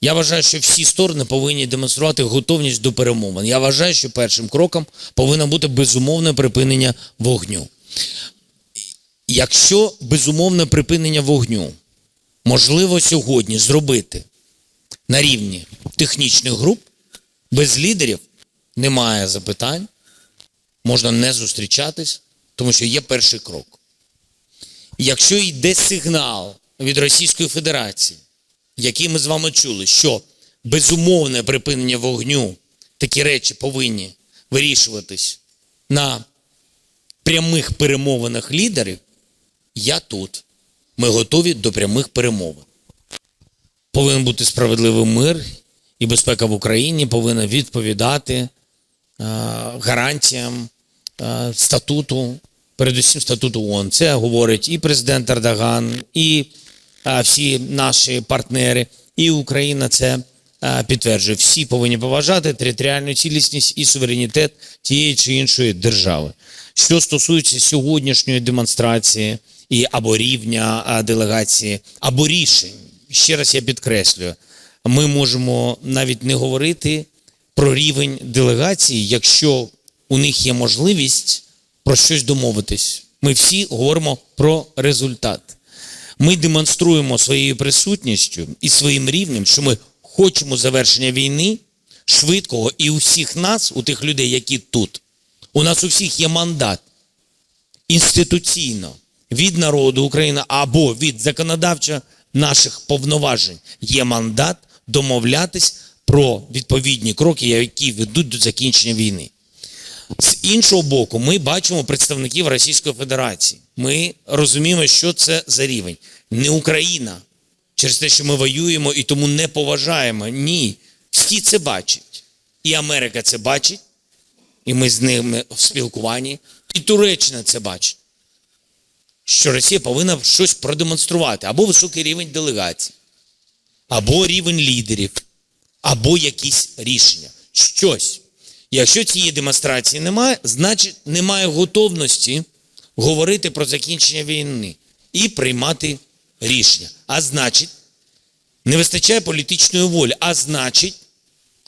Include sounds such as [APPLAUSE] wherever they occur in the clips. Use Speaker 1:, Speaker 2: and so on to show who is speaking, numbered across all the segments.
Speaker 1: Я вважаю, що всі сторони повинні демонструвати готовність до перемовин. Я вважаю, що першим кроком повинно бути безумовне припинення вогню. Якщо безумовне припинення вогню можливо сьогодні зробити на рівні технічних груп, без лідерів немає запитань, можна не зустрічатись, тому що є перший крок. Якщо йде сигнал від Російської Федерації, який ми з вами чули, що безумовне припинення вогню, такі речі повинні вирішуватись на прямих перемовинах лідерів, я тут. Ми готові до прямих перемовин. Повинен бути справедливий мир і безпека в Україні повинна відповідати е, гарантіям е, статуту, передусім статуту ООН. Це говорить і президент Ердоган, і всі наші партнери, і Україна це підтверджує. Всі повинні поважати територіальну цілісність і суверенітет тієї чи іншої держави. Що стосується сьогоднішньої демонстрації і або рівня делегації, або рішень, ще раз я підкреслюю, ми можемо навіть не говорити про рівень делегації, якщо у них є можливість про щось домовитись. Ми всі говоримо про результат. Ми демонструємо своєю присутністю і своїм рівнем, що ми хочемо завершення війни швидкого і у всіх нас, у тих людей, які тут. У нас у всіх є мандат інституційно від народу України або від законодавчо наших повноважень є мандат домовлятись про відповідні кроки, які ведуть до закінчення війни. З іншого боку, ми бачимо представників Російської Федерації. Ми розуміємо, що це за рівень. Не Україна через те, що ми воюємо і тому не поважаємо. Ні. Всі це бачать. І Америка це бачить, і ми з ними в спілкуванні, і Туреччина це бачить. Що Росія повинна щось продемонструвати або високий рівень делегацій, або рівень лідерів, або якісь рішення. Щось. Якщо цієї демонстрації немає, значить немає готовності говорити про закінчення війни і приймати рішення. А значить, не вистачає політичної волі. А значить,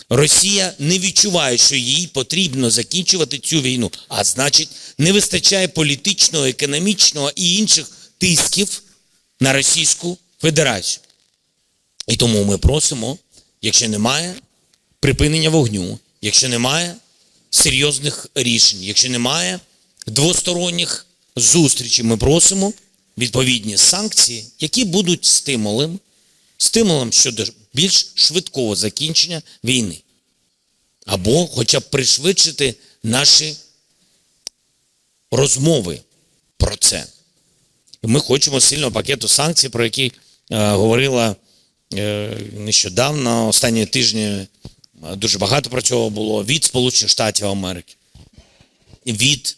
Speaker 1: Росія не відчуває, що їй потрібно закінчувати цю війну. А значить, не вистачає політичного, економічного і інших тисків на Російську Федерацію. І тому ми просимо, якщо немає припинення вогню, якщо немає серйозних рішень, якщо немає двосторонніх зустрічей, ми просимо відповідні санкції, які будуть стимулем, стимулом щодо більш швидкого закінчення війни. Або хоча б пришвидшити наші розмови про це. Ми хочемо сильного пакету санкцій, про які е, говорила е, нещодавно, останні тижні дуже багато про цього було від Сполучених Штатів Америки, від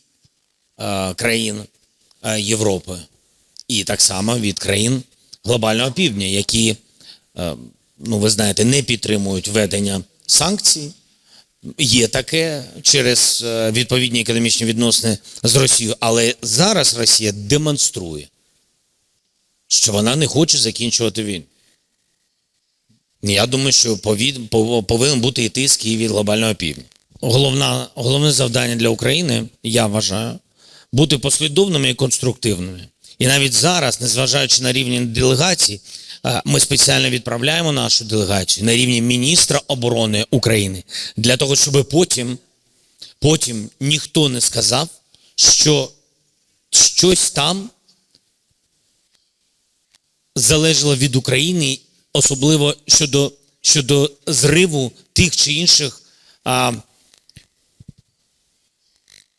Speaker 1: е, країн е, Європи, і так само від країн глобального півдня, які, е, ну ви знаєте, не підтримують введення санкцій. Є таке через е, відповідні економічні відносини з Росією, але зараз Росія демонструє, що вона не хоче закінчувати війну. Я думаю, що повід- пов- повинен бути і тиск і від глобального півдня. Головна, головне завдання для України, я вважаю, бути послідовними і конструктивними. І навіть зараз, незважаючи на рівні делегацій, е, ми спеціально відправляємо нашу делегацію на рівні міністра оборони України для того, щоб потім, потім ніхто не сказав, що щось там залежало від України, особливо щодо, щодо зриву тих чи інших а,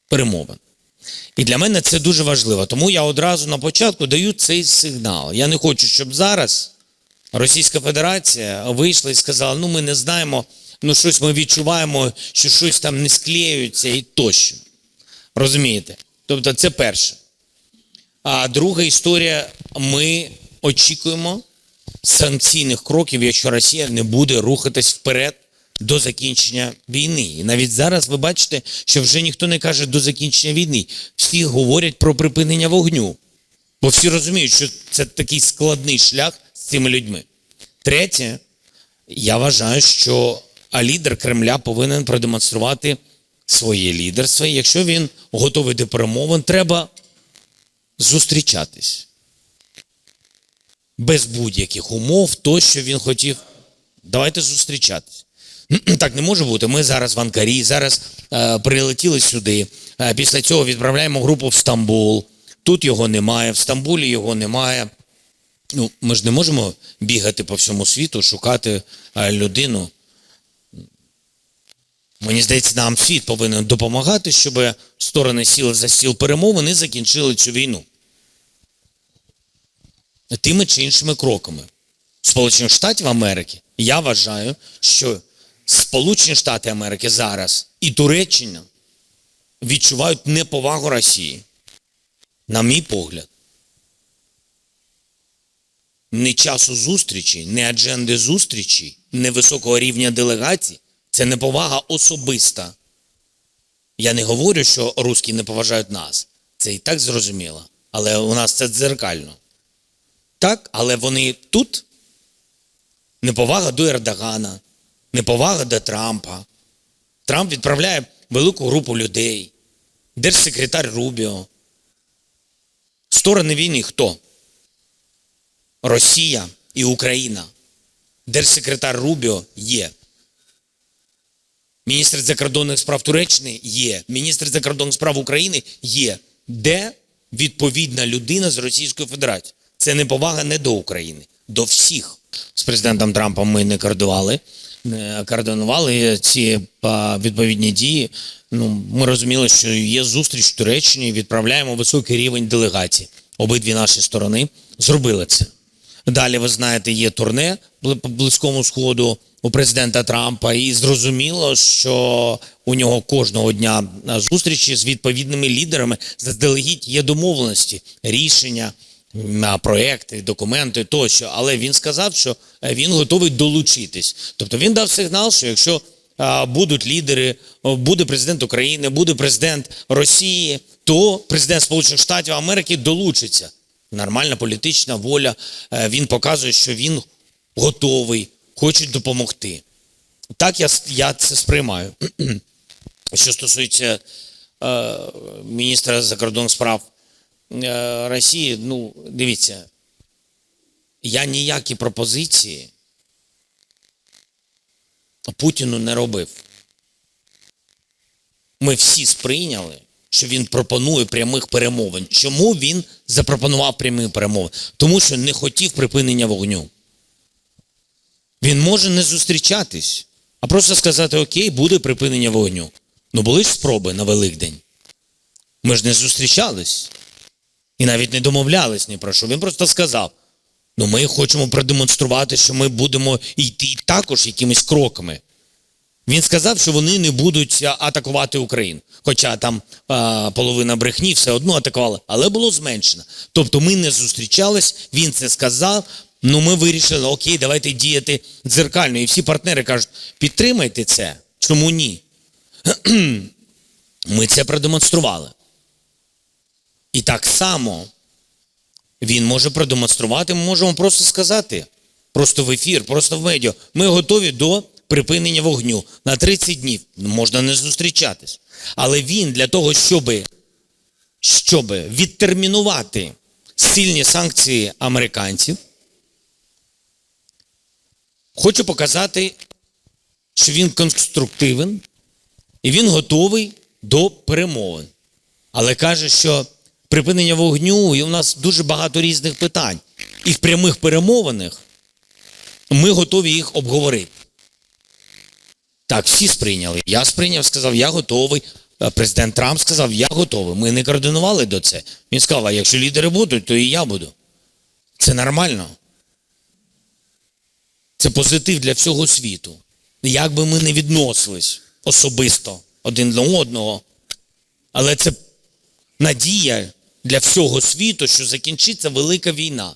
Speaker 1: перемовин. І для мене це дуже важливо. Тому я одразу на початку даю цей сигнал. Я не хочу, щоб зараз Російська Федерація вийшла і сказала: ну ми не знаємо, ну щось ми відчуваємо, що щось там не склеюється і тощо. Розумієте? Тобто, це перше. А друга історія: ми очікуємо санкційних кроків, якщо Росія не буде рухатись вперед до закінчення війни. І навіть зараз ви бачите, що вже ніхто не каже до закінчення війни. Всі говорять про припинення вогню. Бо всі розуміють, що це такий складний шлях з цими людьми. Третє, Я вважаю, що лідер Кремля повинен продемонструвати своє лідерство. Якщо він готовий до перемовин, треба зустрічатись без будь-яких умов, то, що він хотів. Давайте зустрічатись. [CLEARS THROAT] Так не може бути. Ми зараз в Анкарі, зараз е, прилетіли сюди. Е, після цього відправляємо групу в Стамбул. Тут його немає, в Стамбулі його немає. Ну, ми ж не можемо бігати по всьому світу, шукати е, людину. Мені здається, нам світ повинен допомагати, щоб сторони сіли за стіл перемовин і закінчили цю війну. Тими чи іншими кроками. Сполучених Штатів Америки, я вважаю, що Сполучені Штати Америки зараз і Туреччина відчувають неповагу Росії. На мій погляд. Не часу зустрічі, не адженди зустрічі, не високого рівня делегацій це неповага особиста. Я не говорю, що русські не поважають нас. Це і так зрозуміло. Але у нас це дзеркально. Так, але вони тут неповага до Ердогана, неповага до Трампа. Трамп відправляє велику групу людей. Держсекретар Рубіо. Сторони війни хто? Росія і Україна. Держсекретар Рубіо є. Міністр закордонних справ Туреччини є. Міністр закордонних справ України є. Де відповідна людина з Російської Федерації? Це неповага не до України, до всіх. З президентом Трампом ми не координували, не координували ці відповідні дії. Ну, ми розуміли, що є зустріч в Туреччині, відправляємо високий рівень делегацій. Обидві наші сторони зробили це. Далі, ви знаєте, є турне по Близькому Сходу у президента Трампа, і зрозуміло, що у нього кожного дня зустрічі з відповідними лідерами заздалегідь є домовленості, рішення, м, а, проекти, документи тощо. Але він сказав, що е, він готовий долучитись. Тобто він дав сигнал, що якщо будуть лідери, буде президент України, буде президент Росії, то президент Сполучених Штатів Америки долучиться. Нормальна політична воля. Е, Він показує, що він готовий, хоче допомогти. Так я, я це сприймаю. [CLEARS THROAT] Що стосується е, міністра закордонних справ Росії, ну, дивіться, я ніякі пропозиції Путіну не робив. Ми всі сприйняли, що він пропонує прямих перемовин. Чому він запропонував прямі перемовини? Тому що не хотів припинення вогню. Він може не зустрічатись, а просто сказати: Окей, буде припинення вогню. Ну були ж спроби на Великдень. Ми ж не зустрічались і навіть не домовлялись ні про що. Він просто сказав: ну ми хочемо продемонструвати, що ми будемо йти також якимись кроками. Він сказав, що вони не будуть атакувати Україну. Хоча там а, половина брехні все одно атакували, але було зменшено. Тобто ми не зустрічались, він це сказав. Ну ми вирішили, окей, давайте діяти дзеркально. І всі партнери кажуть, підтримайте це. Чому ні? [CLEARS THROAT] Ми це продемонстрували. І так само він може продемонструвати, ми можемо просто сказати, просто в ефір, просто в медіа. Ми готові до припинення вогню на 30 днів. Можна не зустрічатись. Але він для того, щоб, щоб відтермінувати сильні санкції американців, хоче показати, що він конструктивен і він готовий до перемовин. Але каже, що припинення вогню, і у нас дуже багато різних питань. І в прямих перемовинах ми готові їх обговорити. Так, всі сприйняли. Я сприйняв, сказав, я готовий. Е, Президент Трамп сказав, я готовий. Ми не координували до це. Він сказав, а якщо лідери будуть, то і я буду. Це нормально. Це позитив для всього світу. Як би ми не відносились особисто один до одного, але це надія для всього світу, що закінчиться велика війна.